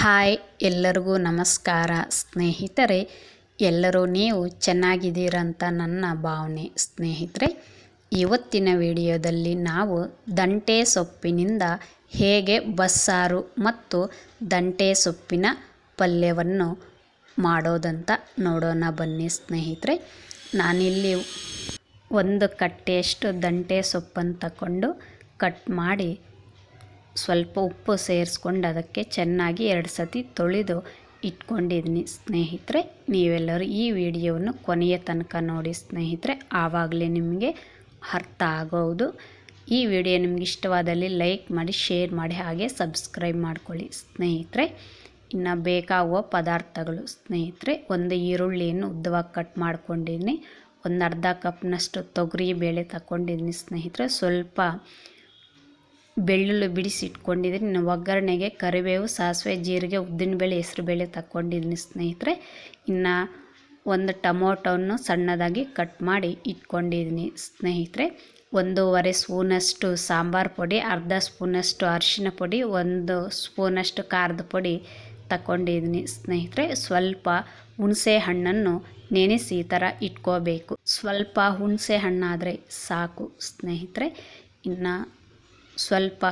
Hi ಎಲ್ಲರಿಗೂ ನಮಸ್ಕಾರ ಸ್ನೇಹಿತರೆ. ಎಲ್ಲರೂ ನೀವು ಚೆನ್ನಾಗಿದ್ದೀರಂತ ನನ್ನ ಭಾವನೆ ಸ್ನೇಹಿತರೆ. ಇವತ್ತಿನ ವಿಡಿಯೋದಲ್ಲಿ ನಾವು ದಂಟೆ ಸೊಪ್ಪಿನಿಂದ ಹೇಗೆ ಬಸ್ಸಾರು ಮತ್ತು ದಂಟೆ ಸೊಪ್ಪಿನ ಪಲ್ಯವನ್ನು ಮಾಡೋದಂತ ನೋಡೋಣ ಬನ್ನಿ ಸ್ನೇಹಿತರೆ. ನಾನಿಲ್ಲಿ ಒಂದು ಕಟ್ಟೆಯಷ್ಟು ದಂಟೆ ಸೊಪ್ಪನ್ನು ತಗೊಂಡು ಕಟ್ ಮಾಡಿ ಸ್ವಲ್ಪ ಉಪ್ಪು ಸೇರಿಸ್ಕೊಂಡು ಅದಕ್ಕೆ ಚೆನ್ನಾಗಿ ಎರಡು ಸತಿ ತೊಳೆದು ಇಟ್ಕೊಂಡಿದ್ದೀನಿ. ಸ್ನೇಹಿತರೆ, ನೀವೆಲ್ಲರೂ ಈ ವಿಡಿಯೋವನ್ನು ಕೊನೆಯ ತನಕ ನೋಡಿ. ಸ್ನೇಹಿತರೆ, ಆವಾಗಲೇ ನಿಮಗೆ ಅರ್ಥ ಆಗೋದು. ಈ ವಿಡಿಯೋ ನಿಮ್ಗೆ ಇಷ್ಟವಾದಲ್ಲಿ ಲೈಕ್ ಮಾಡಿ, ಶೇರ್ ಮಾಡಿ, ಹಾಗೆ ಸಬ್ಸ್ಕ್ರೈಬ್ ಮಾಡ್ಕೊಳ್ಳಿ. ಸ್ನೇಹಿತರೆ, ಇನ್ನು ಬೇಕಾಗುವ ಪದಾರ್ಥಗಳು. ಸ್ನೇಹಿತರೆ, ಒಂದು ಈರುಳ್ಳಿಯನ್ನು ಉದ್ದವಾಗಿ ಕಟ್ ಮಾಡ್ಕೊಂಡಿದ್ದೀನಿ. ಒಂದು ಅರ್ಧ ಕಪ್ನಷ್ಟು ತೊಗರಿ ಬೇಳೆ ತಗೊಂಡಿದ್ದೀನಿ ಸ್ನೇಹಿತರೆ, ಸ್ವಲ್ಪ ಬೆಳ್ಳುಳ್ಳಿ ಬಿಡಿಸಿ ಇಟ್ಕೊಂಡಿದ್ದೀನಿ ಇನ್ನು ಒಗ್ಗರಣೆಗೆ ಕರಿಬೇವು, ಸಾಸಿವೆ, ಜೀರಿಗೆ ಉದ್ದಿನಬೇಳೆ ಹೆಸರುಬೇಳೆ ತಗೊಂಡಿದ್ದೀನಿ ಸ್ನೇಹಿತರೆ. ಇನ್ನು ಒಂದು ಟೊಮೊಟೊವನ್ನು ಸಣ್ಣದಾಗಿ ಕಟ್ ಮಾಡಿ ಇಟ್ಕೊಂಡಿದ್ದೀನಿ ಸ್ನೇಹಿತರೆ. ಒಂದೂವರೆ ಸ್ಪೂನಷ್ಟು ಸಾಂಬಾರು ಪುಡಿ, ಅರ್ಧ ಸ್ಪೂನಷ್ಟು ಅರಿಶಿನ ಪುಡಿ, ಒಂದು ಸ್ಪೂನಷ್ಟು ಖಾರದ ಪುಡಿ ತಗೊಂಡಿದ್ದೀನಿ ಸ್ನೇಹಿತರೆ. ಸ್ವಲ್ಪ ಹುಣಸೆ ಹಣ್ಣನ್ನು ನೆನೆಸಿ ಈ ಥರ ಇಟ್ಕೋಬೇಕು. ಸ್ವಲ್ಪ ಹುಣಸೆ ಹಣ್ಣಾದರೆ ಸಾಕು ಸ್ನೇಹಿತರೆ. ಇನ್ನು ಸ್ವಲ್ಪ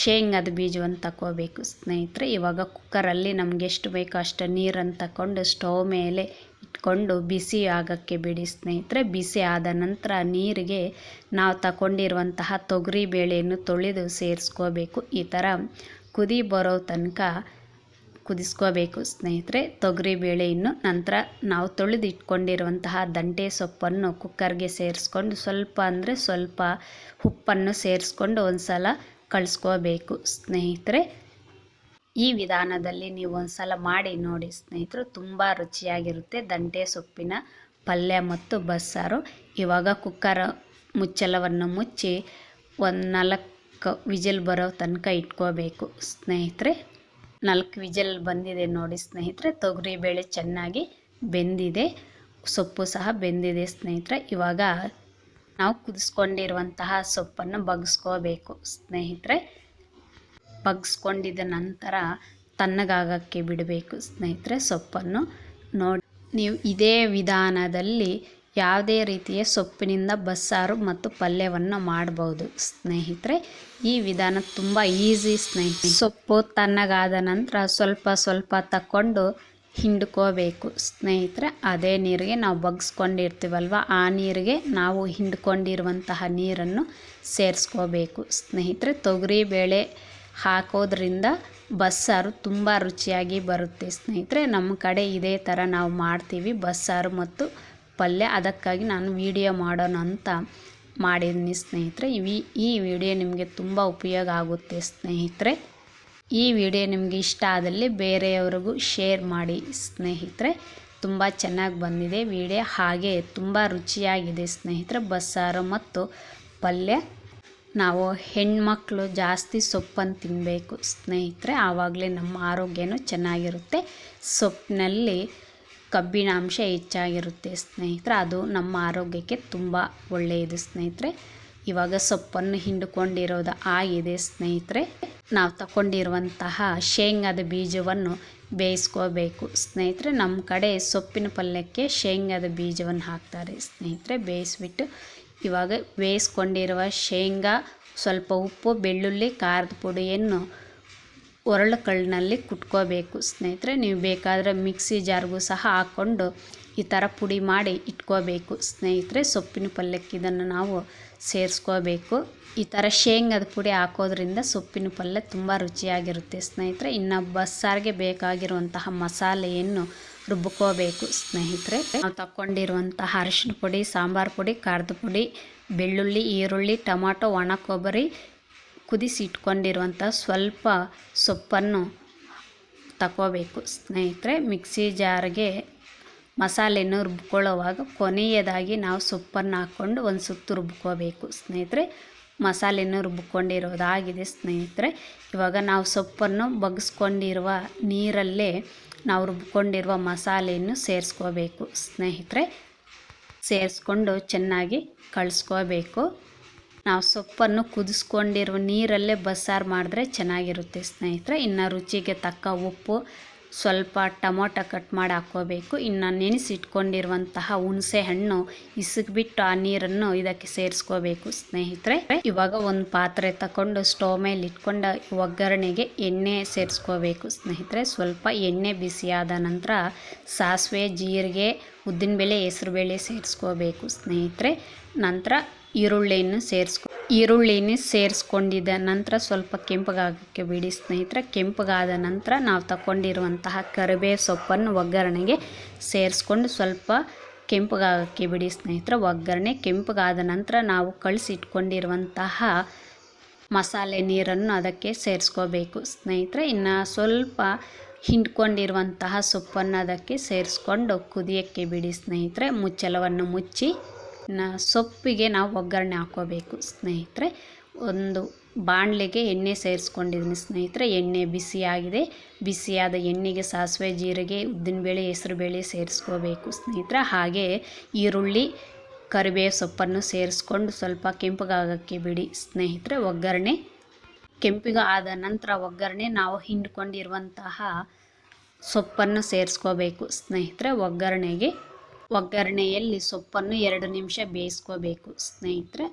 ಶೇಂಗದ ಬೀಜವನ್ನು ತಗೋಬೇಕು ಸ್ನೇಹಿತರೆ. ಇವಾಗ ಕುಕ್ಕರಲ್ಲಿ ನಮ್ಗೆ ಎಷ್ಟು ಬೇಕೋ ಅಷ್ಟು ನೀರನ್ನು ತಗೊಂಡು ಸ್ಟವ್ ಮೇಲೆ ಇಟ್ಕೊಂಡು ಬಿಸಿ ಆಗೋಕ್ಕೆ ಬಿಡಿ ಸ್ನೇಹಿತರೆ. ಬಿಸಿ ಆದ ನಂತರ ನೀರಿಗೆ ನಾವು ತಗೊಂಡಿರುವಂತಹ ತೊಗರಿ ಬೇಳೆಯನ್ನು ತೊಳೆದು ಸೇರಿಸ್ಕೋಬೇಕು. ಈ ಥರ ಕುದಿ ಬರೋ ತನಕ ಕುದಿಸ್ಕೋಬೇಕು. ಸ್ನೇಹಿತರೆ, ತೊಗರಿ ಬೇಳೆಯನ್ನು ನಂತರ ನಾವು ತೊಳೆದು ಇಟ್ಕೊಂಡಿರುವಂತಹ ದಂಟೆ ಸೊಪ್ಪನ್ನು ಕುಕ್ಕರ್ಗೆ ಸೇರಿಸ್ಕೊಂಡು ಸ್ವಲ್ಪ ಅಂದರೆ ಸ್ವಲ್ಪ ಉಪ್ಪನ್ನು ಸೇರಿಸ್ಕೊಂಡು ಒಂದು ಸಲ ಕಳಿಸ್ಕೋಬೇಕು. ಸ್ನೇಹಿತರೆ, ಈ ವಿಧಾನದಲ್ಲಿ ನೀವು ಒಂದು ಸಲ ಮಾಡಿ ನೋಡಿ. ಸ್ನೇಹಿತರು, ತುಂಬ ರುಚಿಯಾಗಿರುತ್ತೆ ದಂಟೆ ಸೊಪ್ಪಿನ ಪಲ್ಯ ಮತ್ತು ಬಸ್ಸಾರು. ಇವಾಗ ಕುಕ್ಕರ್ ಮುಚ್ಚಲವನ್ನು ಮುಚ್ಚಿ ಒಂದು ನಾಲ್ಕು ವಿಜಲ್ ಬರೋ ತನಕ ಇಟ್ಕೋಬೇಕು. ಸ್ನೇಹಿತರೆ ನಾಲ್ಕು ವಿಜಲ್ ಬಂದಿದೆ ನೋಡಿ ಸ್ನೇಹಿತರೆ. ತೊಗರಿ ಬೇಳೆ ಚೆನ್ನಾಗಿ ಬೆಂದಿದೆ. ಸೊಪ್ಪು ಸಹ ಬೆಂದಿದೆ ಸ್ನೇಹಿತರೆ. ಇವಾಗ ನಾವು ಕುದಿಸ್ಕೊಂಡಿರುವಂತಹ ಸೊಪ್ಪನ್ನು ಬಗ್ಸ್ಕೋಬೇಕು ಸ್ನೇಹಿತರೆ. ಬಗ್ಸ್ಕೊಂಡಿದ ನಂತರ ತಣ್ಣಗಾಗಕ್ಕೆ ಬಿಡಬೇಕು ಸ್ನೇಹಿತರೆ ಸೊಪ್ಪನ್ನು. ನೋಡಿ, ನೀವು ಇದೇ ವಿಧಾನದಲ್ಲಿ ಯಾವುದೇ ರೀತಿಯ ಸೊಪ್ಪಿನಿಂದ ಬಸ್ಸಾರು ಮತ್ತು ಪಲ್ಯವನ್ನು ಮಾಡ್ಬೋದು. ಸ್ನೇಹಿತರೆ, ಈ ವಿಧಾನ ತುಂಬ ಈಸಿ ಸ್ನೇಹಿತರೆ. ಸೊಪ್ಪು ತಣ್ಣಗಾದ ನಂತರ ಸ್ವಲ್ಪ ಸ್ವಲ್ಪ ತಕ್ಕೊಂಡು ಹಿಂಡ್ಕೋಬೇಕು. ಸ್ನೇಹಿತರೆ, ಅದೇ ನೀರಿಗೆ ನಾವು ಬಗ್ಸ್ಕೊಂಡಿರ್ತೀವಲ್ವ, ಆ ನೀರಿಗೆ ನಾವು ಹಿಂಡ್ಕೊಂಡಿರುವಂತಹ ನೀರನ್ನು ಸೇರಿಸ್ಕೋಬೇಕು. ಸ್ನೇಹಿತರೆ, ತೊಗರಿ ಬೇಳೆ ಹಾಕೋದ್ರಿಂದ ಬಸ್ಸಾರು ತುಂಬ ರುಚಿಯಾಗಿ ಬರುತ್ತೆ. ಸ್ನೇಹಿತರೆ, ನಮ್ಮ ಕಡೆ ಇದೇ ಥರ ನಾವು ಮಾಡ್ತೀವಿ, ಬಸ್ಸಾರು ಮತ್ತು ಪಲ್ಯ, ಅದಕ್ಕಾಗಿ ನಾನು ವಿಡಿಯೋ ಮಾಡೋಣ ಅಂತ ಮಾಡಿದ್ದೀನಿ ಸ್ನೇಹಿತರೆ. ಈ ಈ ವಿಡಿಯೋ ನಿಮಗೆ ತುಂಬ ಉಪಯೋಗ ಆಗುತ್ತೆ ಸ್ನೇಹಿತರೆ. ಈ ವಿಡಿಯೋ ನಿಮಗೆ ಇಷ್ಟ ಆದಲ್ಲಿ ಬೇರೆಯವ್ರಿಗೂ ಶೇರ್ ಮಾಡಿ ಸ್ನೇಹಿತರೆ. ತುಂಬ ಚೆನ್ನಾಗಿ ಬಂದಿದೆ ವಿಡಿಯೋ ಹಾಗೆ ತುಂಬ ರುಚಿಯಾಗಿದೆ ಸ್ನೇಹಿತರೆ. ಬಸ್ಸಾರು ಮತ್ತು ಪಲ್ಯ. ನಾವು ಹೆಣ್ಮಕ್ಳು ಜಾಸ್ತಿ ಸೊಪ್ಪನ್ನು ತಿನ್ನಬೇಕು ಸ್ನೇಹಿತರೆ. ಆವಾಗಲೇ ನಮ್ಮ ಆರೋಗ್ಯನೂ ಚೆನ್ನಾಗಿರುತ್ತೆ. ಸೊಪ್ಪಿನಲ್ಲಿ ಕಬ್ಬಿಣಾಂಶ ಹೆಚ್ಚಾಗಿರುತ್ತೆ ಸ್ನೇಹಿತರೆ. ಅದು ನಮ್ಮ ಆರೋಗ್ಯಕ್ಕೆ ತುಂಬ ಒಳ್ಳೆಯದು ಸ್ನೇಹಿತರೆ. ಇವಾಗ ಸೊಪ್ಪನ್ನು ಹಿಂಡುಕೊಂಡಿರೋದು ಆಗಿದೆ ಸ್ನೇಹಿತರೆ. ನಾವು ತಗೊಂಡಿರುವಂತಹ ಶೇಂಗಾದ ಬೀಜವನ್ನು ಬೇಯಿಸ್ಕೋಬೇಕು. ಸ್ನೇಹಿತರೆ, ನಮ್ಮ ಕಡೆ ಸೊಪ್ಪಿನ ಪಲ್ಯಕ್ಕೆ ಶೇಂಗಾದ ಬೀಜವನ್ನು ಹಾಕ್ತಾರೆ ಸ್ನೇಹಿತರೆ, ಬೇಯಿಸ್ಬಿಟ್ಟು. ಇವಾಗ ಬೇಯಿಸ್ಕೊಂಡಿರುವ ಶೇಂಗಾ, ಸ್ವಲ್ಪ ಉಪ್ಪು, ಬೆಳ್ಳುಳ್ಳಿ, ಖಾರದ ಪುಡಿಯನ್ನು ಒರಳು ಕಳ್ಳಿನಲ್ಲಿ ಕುಟ್ಕೋಬೇಕು. ಸ್ನೇಹಿತರೆ, ನೀವು ಬೇಕಾದರೆ ಮಿಕ್ಸಿ ಜಾರ್ಗೂ ಸಹ ಹಾಕ್ಕೊಂಡು ಈ ಥರ ಪುಡಿ ಮಾಡಿ ಇಟ್ಕೋಬೇಕು. ಸ್ನೇಹಿತರೆ, ಸೊಪ್ಪಿನ ಪಲ್ಯಕ್ಕೆ ಇದನ್ನು ನಾವು ಸೇರಿಸ್ಕೋಬೇಕು. ಈ ಥರ ಶೇಂಗದ ಪುಡಿ ಹಾಕೋದ್ರಿಂದ ಸೊಪ್ಪಿನ ಪಲ್ಯ ತುಂಬ ರುಚಿಯಾಗಿರುತ್ತೆ. ಸ್ನೇಹಿತರೆ, ಇನ್ನು ಬಸ್ಸಾರಿಗೆ ಬೇಕಾಗಿರುವಂತಹ ಮಸಾಲೆಯನ್ನು ರುಬ್ಕೋಬೇಕು. ಸ್ನೇಹಿತರೆ, ನಾವು ತಗೊಂಡಿರುವಂತಹ ಅರಿಶಿನ ಪುಡಿ, ಸಾಂಬಾರು ಪುಡಿ, ಖಾರದ ಪುಡಿ, ಬೆಳ್ಳುಳ್ಳಿ, ಈರುಳ್ಳಿ, ಟೊಮಾಟೊ, ಒಣ ಕೊಬ್ಬರಿ ಕುದಿಸಿ ಇಟ್ಕೊಂಡಿರುವಂಥ ಸ್ವಲ್ಪ ಸೊಪ್ಪನ್ನು ತಗೋಬೇಕು ಸ್ನೇಹಿತರೆ, ಮಿಕ್ಸಿ ಜಾರ್ಗೆ ಮಸಾಲೆಯನ್ನು ರುಬ್ಕೊಳ್ಳೋವಾಗ ಕೊನೆಯದಾಗಿ ನಾವು ಸೊಪ್ಪನ್ನು ಹಾಕ್ಕೊಂಡು ಒಂದು ಸುತ್ತು ರುಬ್ಕೋಬೇಕು. ಸ್ನೇಹಿತರೆ, ಮಸಾಲೆಯನ್ನು ರುಬ್ಕೊಂಡಿರೋದಾಗಿದೆ ಸ್ನೇಹಿತರೆ. ಇವಾಗ ನಾವು ಸೊಪ್ಪನ್ನು ಬಗ್ಸ್ಕೊಂಡಿರುವ ನೀರಲ್ಲೇ ನಾವು ರುಬ್ಕೊಂಡಿರುವ ಮಸಾಲೆಯನ್ನು ಸೇರಿಸ್ಕೋಬೇಕು. ಸ್ನೇಹಿತರೆ, ಸೇರಿಸ್ಕೊಂಡು ಚೆನ್ನಾಗಿ ಕಳಿಸ್ಕೋಬೇಕು. ನಾವು ಸೊಪ್ಪನ್ನು ಕುದಿಸ್ಕೊಂಡಿರುವ ನೀರಲ್ಲೇ ಬಸ್ಸಾರು ಮಾಡಿದ್ರೆ ಚೆನ್ನಾಗಿರುತ್ತೆ ಸ್ನೇಹಿತರೆ. ಇನ್ನು ರುಚಿಗೆ ತಕ್ಕ ಉಪ್ಪು, ಸ್ವಲ್ಪ ಟೊಮೊಟೊ ಕಟ್ ಮಾಡಿ ಹಾಕ್ಕೋಬೇಕು. ಇನ್ನು ನೆನೆಸಿಟ್ಕೊಂಡಿರುವಂತಹ ಹುಣಸೆ ಹಣ್ಣು ಇಸುಗ್ಬಿಟ್ಟು ಆ ನೀರನ್ನು ಇದಕ್ಕೆ ಸೇರಿಸ್ಕೋಬೇಕು ಸ್ನೇಹಿತರೆ. ಇವಾಗ ಒಂದು ಪಾತ್ರೆ ತಗೊಂಡು ಸ್ಟವ್ ಮೇಲೆ ಇಟ್ಕೊಂಡು ಒಗ್ಗರಣೆಗೆ ಎಣ್ಣೆ ಸೇರಿಸ್ಕೋಬೇಕು ಸ್ನೇಹಿತರೆ. ಸ್ವಲ್ಪ ಎಣ್ಣೆ ಬಿಸಿಯಾದ ನಂತರ ಸಾಸಿವೆ, ಜೀರಿಗೆ, ಉದ್ದಿನಬೇಳೆ, ಹೆಸರುಬೇಳೆ ಸೇರಿಸ್ಕೋಬೇಕು ಸ್ನೇಹಿತರೆ. ನಂತರ ಈರುಳ್ಳಿಯನ್ನು ಸೇರಿಸ್ಕೊ, ಈರುಳ್ಳಿನ ಸೇರಿಸ್ಕೊಂಡಿದ್ದ ನಂತರ ಸ್ವಲ್ಪ ಕೆಂಪಗಾಗಕ್ಕೆ ಬಿಡಿ ಸ್ನೇಹಿತರೆ. ಕೆಂಪಗಾದ ನಂತರ ನಾವು ತಗೊಂಡಿರುವಂತಹ ಕರಿಬೇವು ಸೊಪ್ಪನ್ನು ಒಗ್ಗರಣೆಗೆ ಸೇರಿಸ್ಕೊಂಡು ಸ್ವಲ್ಪ ಕೆಂಪಗಾಗಕ್ಕೆ ಬಿಡಿ ಸ್ನೇಹಿತರೆ. ಒಗ್ಗರಣೆ ಕೆಂಪಗಾದ ನಂತರ ನಾವು ಕಳಿಸಿಟ್ಕೊಂಡಿರುವಂತಹ ಮಸಾಲೆ ನೀರನ್ನು ಅದಕ್ಕೆ ಸೇರಿಸ್ಕೋಬೇಕು ಸ್ನೇಹಿತರೆ. ಇನ್ನು ಸ್ವಲ್ಪ ಹಿಂಡ್ಕೊಂಡಿರುವಂತಹ ಸೊಪ್ಪನ್ನು ಅದಕ್ಕೆ ಸೇರಿಸ್ಕೊಂಡು ಕುದಿಯೋಕ್ಕೆ ಬಿಡಿ ಸ್ನೇಹಿತರೆ. ಮುಚ್ಚಲವನ್ನು ಮುಚ್ಚಿ ನ ಸೊಪ್ಪಿಗೆ ನಾವು ಒಗ್ಗರಣೆ ಹಾಕ್ಕೋಬೇಕು. ಸ್ನೇಹಿತರೆ, ಒಂದು ಬಾಣಲೆಗೆ ಎಣ್ಣೆ ಸೇರಿಸ್ಕೊಂಡಿದ್ದೀನಿ. ಸ್ನೇಹಿತರೆ, ಎಣ್ಣೆ ಬಿಸಿಯಾಗಿದೆ. ಬಿಸಿಯಾದ ಎಣ್ಣೆಗೆ ಸಾಸಿವೆ, ಜೀರಿಗೆ, ಉದ್ದಿನಬೇಳೆ, ಹೆಸರುಬೇಳೆ ಸೇರಿಸ್ಕೋಬೇಕು. ಸ್ನೇಹಿತರೆ, ಹಾಗೆ ಈರುಳ್ಳಿ, ಕರಿಬೇವು ಸೊಪ್ಪನ್ನು ಸೇರಿಸ್ಕೊಂಡು ಸ್ವಲ್ಪ ಕೆಂಪಗಾಗಕ್ಕೆ ಬಿಡಿ. ಸ್ನೇಹಿತರೆ, ಒಗ್ಗರಣೆ ಕೆಂಪಿಗೆ ಆದ ನಂತರ ಒಗ್ಗರಣೆ ನಾವು ಹಿಂಡ್ಕೊಂಡಿರುವಂತಹ ಸೊಪ್ಪನ್ನು ಸೇರಿಸ್ಕೋಬೇಕು. ಸ್ನೇಹಿತರೆ, ಒಗ್ಗರಣೆಗೆ ಒಗ್ಗರಣೆಯಲ್ಲಿ ಸೊಪ್ಪನ್ನು ಎರಡು ನಿಮಿಷ ಬೇಯಿಸ್ಕೋಬೇಕು. ಸ್ನೇಹಿತರೆ,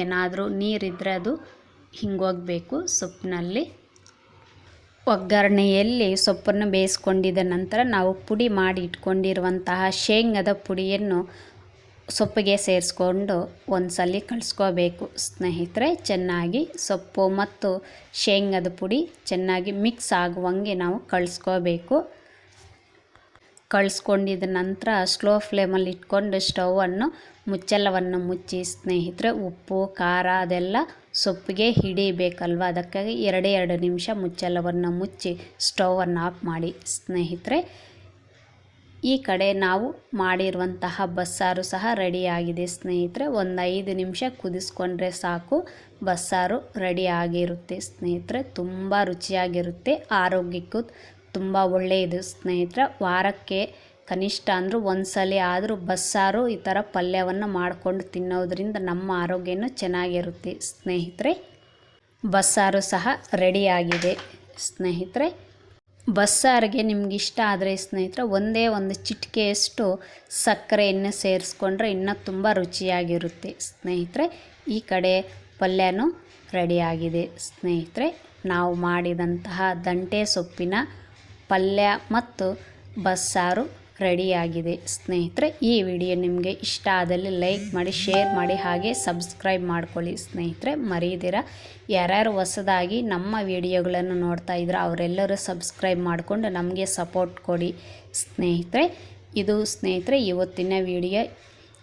ಏನಾದರೂ ನೀರಿದ್ದರೆ ಅದು ಹಿಂಗೋಗಬೇಕು ಸೊಪ್ಪಿನಲ್ಲಿ. ಒಗ್ಗರಣೆಯಲ್ಲಿ ಸೊಪ್ಪನ್ನು ಬೇಯಿಸ್ಕೊಂಡಿದ ನಂತರ ನಾವು ಪುಡಿ ಮಾಡಿ ಇಟ್ಕೊಂಡಿರುವಂತಹ ಶೇಂಗದ ಪುಡಿಯನ್ನು ಸೊಪ್ಪಿಗೆ ಸೇರಿಸ್ಕೊಂಡು ಒಂದು ಸಲ ಕಳಿಸ್ಕೋಬೇಕು. ಸ್ನೇಹಿತರೆ, ಚೆನ್ನಾಗಿ ಸೊಪ್ಪು ಮತ್ತು ಶೇಂಗದ ಪುಡಿ ಚೆನ್ನಾಗಿ ಮಿಕ್ಸ್ ಆಗುವಂಗೆ ನಾವು ಕಳಿಸ್ಕೋಬೇಕು. ಕಳಿಸ್ಕೊಂಡಿದ ನಂತರ ಸ್ಲೋ ಫ್ಲೇಮಲ್ಲಿ ಇಟ್ಕೊಂಡು ಸ್ಟವನ್ನು ಮುಚ್ಚಲವನ್ನು ಮುಚ್ಚಿ ಸ್ನೇಹಿತರೆ ಉಪ್ಪು, ಖಾರ ಅದೆಲ್ಲ ಸೊಪ್ಪಿಗೆ ಹಿಡಿಬೇಕಲ್ವ? ಅದಕ್ಕಾಗಿ ಎರಡೇ ಎರಡು ನಿಮಿಷ ಮುಚ್ಚಲವನ್ನು ಮುಚ್ಚಿ ಸ್ಟವನ್ನು ಆಫ್ ಮಾಡಿ. ಸ್ನೇಹಿತರೆ, ಈ ಕಡೆ ನಾವು ಮಾಡಿರುವಂತಹ ಬಸ್ಸಾರು ಸಹ ರೆಡಿಯಾಗಿದೆ. ಸ್ನೇಹಿತರೆ, ಒಂದು ಐದು ನಿಮಿಷ ಕುದಿಸ್ಕೊಂಡ್ರೆ ಸಾಕು, ಬಸ್ಸಾರು ರೆಡಿಯಾಗಿರುತ್ತೆ ಸ್ನೇಹಿತರೆ, ತುಂಬ ರುಚಿಯಾಗಿರುತ್ತೆ, ಆರೋಗ್ಯಕ್ಕೂ ತುಂಬ ಒಳ್ಳೆಯದು ಸ್ನೇಹಿತರೆ. ವಾರಕ್ಕೆ ಕನಿಷ್ಠ ಅಂದರೂ ಒಂದು ಸಲ ಆದರೂ ಬಸ್ಸಾರು ಈ ಥರ ಪಲ್ಯವನ್ನು ಮಾಡಿಕೊಂಡು ತಿನ್ನೋದ್ರಿಂದ ನಮ್ಮ ಆರೋಗ್ಯನೂ ಚೆನ್ನಾಗಿರುತ್ತೆ ಸ್ನೇಹಿತರೆ. ಬಸ್ಸಾರು ಸಹ ರೆಡಿಯಾಗಿದೆ ಸ್ನೇಹಿತರೆ. ಬಸ್ಸಾರಿಗೆ ನಿಮ್ಗೆ ಇಷ್ಟ ಆದರೆ ಸ್ನೇಹಿತರೆ, ಒಂದೇ ಒಂದು ಚಿಟಿಕೆಯಷ್ಟು ಸಕ್ಕರೆಯನ್ನು ಸೇರಿಸ್ಕೊಂಡ್ರೆ ಇನ್ನೂ ತುಂಬ ರುಚಿಯಾಗಿರುತ್ತೆ ಸ್ನೇಹಿತರೆ. ಈ ಕಡೆ ಪಲ್ಯನೂ ರೆಡಿಯಾಗಿದೆ ಸ್ನೇಹಿತರೆ. ನಾವು ಮಾಡಿದಂತಹ ದಂಟೆ ಸೊಪ್ಪಿನ ಪಲ್ಯ ಮತ್ತು ಬಸ್ಸಾರು ರೆಡಿಯಾಗಿದೆ. ಸ್ನೇಹಿತರೆ, ಈ ವಿಡಿಯೋ ನಿಮಗೆ ಇಷ್ಟ ಆದಲ್ಲಿ ಲೈಕ್ ಮಾಡಿ, ಶೇರ್ ಮಾಡಿ ಹಾಗೆ ಸಬ್ಸ್ಕ್ರೈಬ್ ಮಾಡ್ಕೊಳ್ಳಿ. ಸ್ನೇಹಿತರೆ ಮರೀದಿರ ಯಾರ್ಯಾರು ಹೊಸದಾಗಿ ನಮ್ಮ ವಿಡಿಯೋಗಳನ್ನು ನೋಡ್ತಾ ಇದ್ರೆ ಅವರೆಲ್ಲರೂ ಸಬ್ಸ್ಕ್ರೈಬ್ ಮಾಡಿಕೊಂಡು ನಮಗೆ ಸಪೋರ್ಟ್ ಕೊಡಿ. ಸ್ನೇಹಿತರೆ, ಇದು ಸ್ನೇಹಿತರೆ, ಇವತ್ತಿನ ವಿಡಿಯೋ.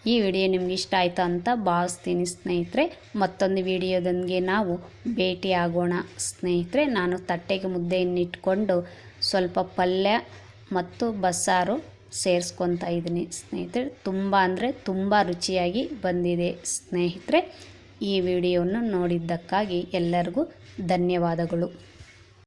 ಈ ವಿಡಿಯೋ ನಿಮ್ಗೆ ಇಷ್ಟ ಆಯಿತು ಅಂತ ಭಾವಿಸ್ತೀನಿ ಸ್ನೇಹಿತರೆ. ಮತ್ತೊಂದು ವಿಡಿಯೋದೊಂದಿಗೆ ನಾವು ಭೇಟಿ ಆಗೋಣ ಸ್ನೇಹಿತರೆ. ನಾನು ತಟ್ಟೆಗೆ ಮುದ್ದೆಯನ್ನು ಇಟ್ಕೊಂಡು ಸ್ವಲ್ಪ ಪಲ್ಯ ಮತ್ತು ಬಸ್ಸಾರು ಸೇರಿಸ್ಕೊತಾ ಇದ್ದೀನಿ ಸ್ನೇಹಿತರೆ. ತುಂಬ ಅಂದರೆ ತುಂಬ ರುಚಿಯಾಗಿ ಬಂದಿದೆ ಸ್ನೇಹಿತರೆ. ಈ ವಿಡಿಯೋವನ್ನು ನೋಡಿದ್ದಕ್ಕಾಗಿ ಎಲ್ಲರಿಗೂ ಧನ್ಯವಾದಗಳು.